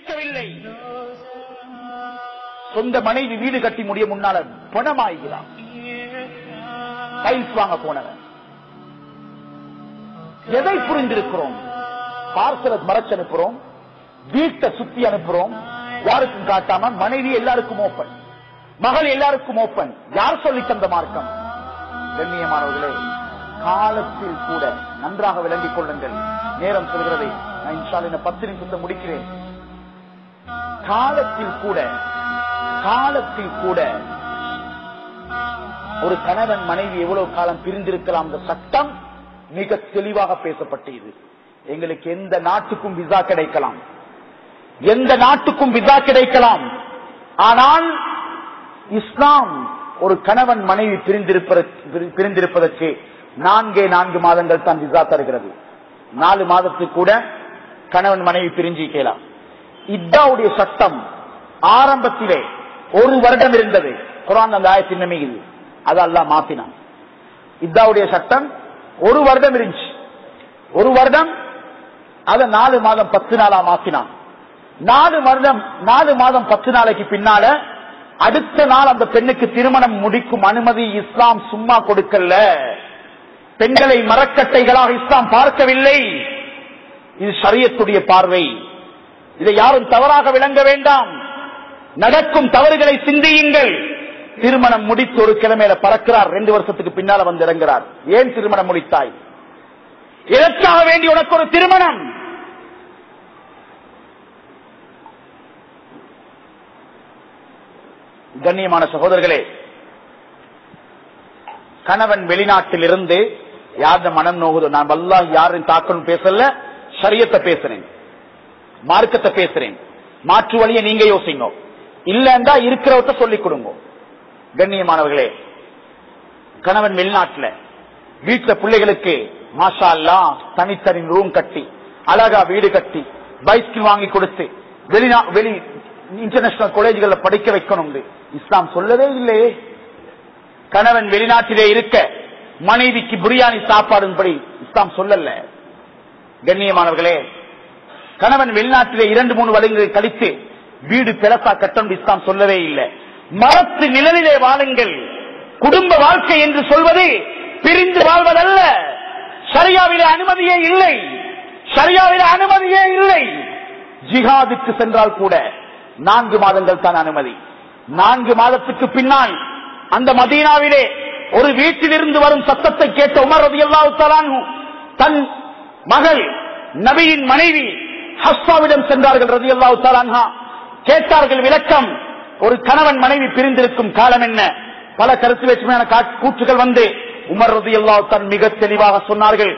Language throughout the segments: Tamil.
இருக்கவில்லை சொந்த மனைவி வீடு கட்டி முடிய முன்னால பணமாகிறான் டைல்ஸ் வாங்க போனவன். எதை புரிந்திருக்கிறோம்? பார்சல மறைச்சு அனுப்புறோம். வீட்டை சுத்தி அனுப்புறோம். யாருக்கும் காட்டாம மனைவி எல்லாருக்கும் ஓப்பன் மகள் எல்லாருக்கும் ஓப்பன் யார் சொல்லி தந்த மார்க்கம்? கண்ணியமானவர்களே காலத்தில் கூட நன்றாக விளங்கிக் கொள்ளுங்கள். நேரம் சொல்கிறதை நான் இன்ஷால் என்ன பத்து நிமிஷத்தை முடிக்கிறேன். காலத்தில் கூட காலத்தில் கூட ஒரு கணவன் மனைவி எவ்வளவு காலம் பிரிந்திருக்கலாம் அந்த சட்டம் மிக தெளிவாக பேசப்பட்டது. எங்களுக்கு எந்த நாட்டுக்கும் விசா கிடைக்கலாம். எந்த நாட்டுக்கும் விசா கிடைக்கலாம். ஆனால் இஸ்லாம் ஒரு கணவன் மனைவி பிரிந்திருப்பதற்கு பிரிந்திருப்பதற்கு நான்கே நான்கு மாதங்கள் தான் விசா தருகிறது. நாலு மாதத்துக்கு கூட கணவன் மனைவி பிரிஞ்சு கேலாம் இத்தாவுடைய சட்டம் ஆரம்பத்திலே ஒரு வருடம் இருந்தது. குரான் அந்த ஆயத்தின் நம்பிக்கை அது மாத்தினான். இத்தாவுடைய சட்டம் ஒரு வருடம் இருந்துச்சு. ஒரு வருடம் அதை நாலு மாதம் பத்து நாளா மாத்தினான். நாலு வருடம் நாலு மாதம் பத்து நாளைக்கு பின்னால அடுத்த நாள் அந்த பெண்ணுக்கு திருமணம் முடிக்கும் அனுமதி இஸ்லாம் சும்மா கொடுக்கல. பெண்களை மரக்கட்டைகளாக இஸ்லாம் பார்க்கவில்லை. இது சரியத்துடைய பார்வை. இதை யாரும் தவறாக விளங்க வேண்டாம். நடக்கும் தவறுகளை சிந்தியுங்கள். திருமணம் முடித்து ஒரு கிழமையில பறக்கிறார். ரெண்டு வருஷத்துக்கு பின்னால வந்து இறங்குறார். ஏன் திருமணம் முடித்தாய்? எதற்காக வேண்டி உனக்கு ஒரு திருமணம்? கண்ணியமான சகோதரர்களே கணவன் வெளிநாட்டில் இருந்து யார் மனம் நோகுதோ நான் வல்லா யாரும் தாக்கணும் பேசல சரியத்தை பேசுறேன். மார்க்கத்தை பேசுறேன். மாற்று வழியை நீங்க யோசிங்க. இல்லண்டா இருக்கிறவற்ற சொல்லிக் கொடுங்க. கண்ணியமானவர்களே கணவன் வெளிநாட்டுல வீட்டுல பிள்ளைகளுக்கு மாஷா அல்லா தனித்தனி ரூம் கட்டி அழகா வீடு கட்டி பைஸ்கில் வாங்கி கொடுத்து வெளிநா வெளி இன்டர்நேஷனல் காலேஜ்கள்ல படிக்க வைக்கணும் இஸ்லாம் சொல்லவே இல்லையே. கணவன் வெளிநாட்டிலே இருக்க மனைவிக்கு பிரியாணி சாப்பாடுபடி இஸ்லாம் சொல்லல. கண்ணியமானவர்களே கணவன் வெளிநாட்டிலே இரண்டு மூணு வருடங்கள் கழித்து வீடு பெலசா கட்டம் இஸ்லாம் சொல்லவே இல்லை. மரத்து நிழலிலே வாழுங்கள். குடும்ப வாழ்க்கை என்று சொல்வது பிரிந்து வாழ்வதல்ல. சரியாவில அனுமதியே இல்லை. சரியாவில அனுமதியே இல்லை. ஜிஹாதுக்கு சென்றால் கூட நான்கு மாதங்கள் தான் அனுமதி. நான்கு மாதத்துக்கு பின்னால் அந்த மதீனாவிலே ஒரு வீட்டிலிருந்து வரும் சத்தத்தை கேட்ட உமர் ரதி தன் மகள் நபியின் மனைவி ஹஸ்ஸாவிடம் சென்றார்கள் ரதி அல்லாஹு கேட்டார்கள் விளக்கம் ஒரு கணவன் மனைவி பிரிந்திருக்கும் காலம் என்ன? பல கருத்து வேற்றுமையான கூற்றுகள் வந்து உமர் ரதி தன் மிக தெளிவாக சொன்னார்கள்.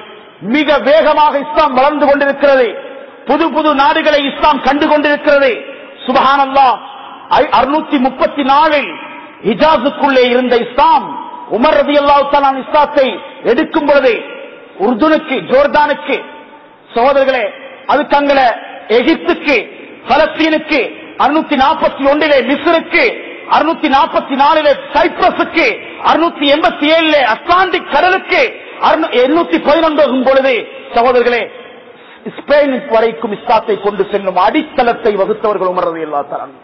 மிக வேகமாக இஸ்லாம் வளர்ந்து கொண்டிருக்கிறது. புது புது நாடுகளை இஸ்லாம் கண்டு கொண்டிருக்கிறது. சுபஹான் அறுநூத்தி முப்பத்தி நாலில் ஹிஜாஸுக்குள்ளே இருந்த இஸ்லாம் உமர் ரதி அல்லாஹான் இஸ்லாத்தை எடுக்கும் பொழுது உர்துனுக்கு ஜோர்தானுக்கு சகோதரர்களே அது தங்களை எகிப்துக்கு பலஸ்தீனுக்கு அறுநூத்தி நாற்பத்தி ஒன்றிலே மிஸ்ருக்கு அறுநூத்தி நாற்பத்தி நாலிலே சைப்ரஸுக்கு அறுநூத்தி எண்பத்தி ஏழுல அட்லாண்டிக் கடலுக்கு எண்ணூத்தி பதினொன்று பொழுது சகோதரர்களே ஸ்பெயின் வரைக்கும் இஸ்லாத்தை கொண்டு செல்லும் அடித்தளத்தை வகுத்தவர்கள் உமரது எல்லா தரம்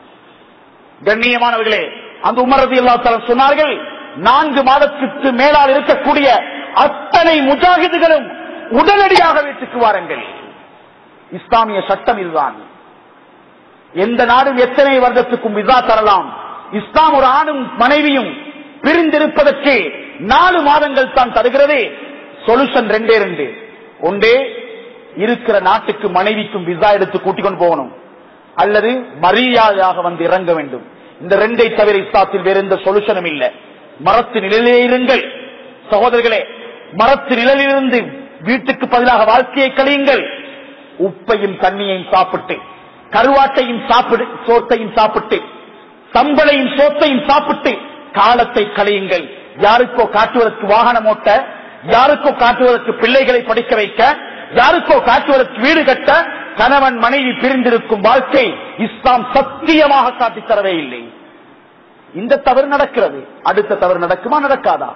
கண்ணியமானவர்களே அந்த உமரது எல்லா தரம் சொன்னார்கள் நான்கு மாதத்திற்கு மேலால் இருக்கக்கூடிய அத்தனை முஜாகிதுகளும் உடனடியாக வீட்டுக்கு வாருங்கள். இஸ்லாமிய சட்டம் இதுதான். எந்த நாடும் எத்தனை வருடத்துக்கும் விசா தரலாம். இஸ்லாம் ஒரு ஆணும் மனைவியும் பிரிந்திருப்பதற்கு நாலு மாதங்கள் தான் தருகிறது. சொல்யூஷன் ரெண்டே ரெண்டு. ஒன்றே இருக்கிற நாட்டுக்கு மனைவிக்கும் விசா எடுத்து கூட்டிக் கொண்டு போகணும். அல்லது மரியாதையாக வந்து இறங்க வேண்டும். இந்த ரெண்டை தவிர இஸ்லாத்தில் வேற எந்த சொல்யூஷனும் இல்லை. மரத்து நிலையிலே இருங்கள். சகோதரர்களே மரத்து நிழலிலிருந்து வீட்டுக்கு பதிலாக வாழ்க்கையை கழியுங்கள். உப்பையும் தண்ணியையும் சாப்பிட்டு கருவாட்டையும் சாப்பிடு சோத்தையும் சாப்பிட்டு சம்பளையும் சோத்தையும் சாப்பிட்டு காலத்தை கழியுங்கள் யாருக்கோ காட்டுவதற்கு வாகனம் ஓட்ட யாருக்கோ காட்டுவதற்கு பிள்ளைகளை படிக்க வைக்க யாருக்கோ காட்டுவதற்கு வீடு கட்ட கணவன் மனைவி பிரிந்திருக்கும் வாழ்க்கை இஸ்லாம் சத்தியமாக காட்டித் தரவே இல்லை. இந்த தவறு நடக்கிறது. அடுத்த தவறு நடக்குமா நடக்காதா?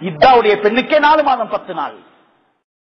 இத்தாவுடைய பெண்ணுக்கே நாலு மாதம் பத்து நாள்.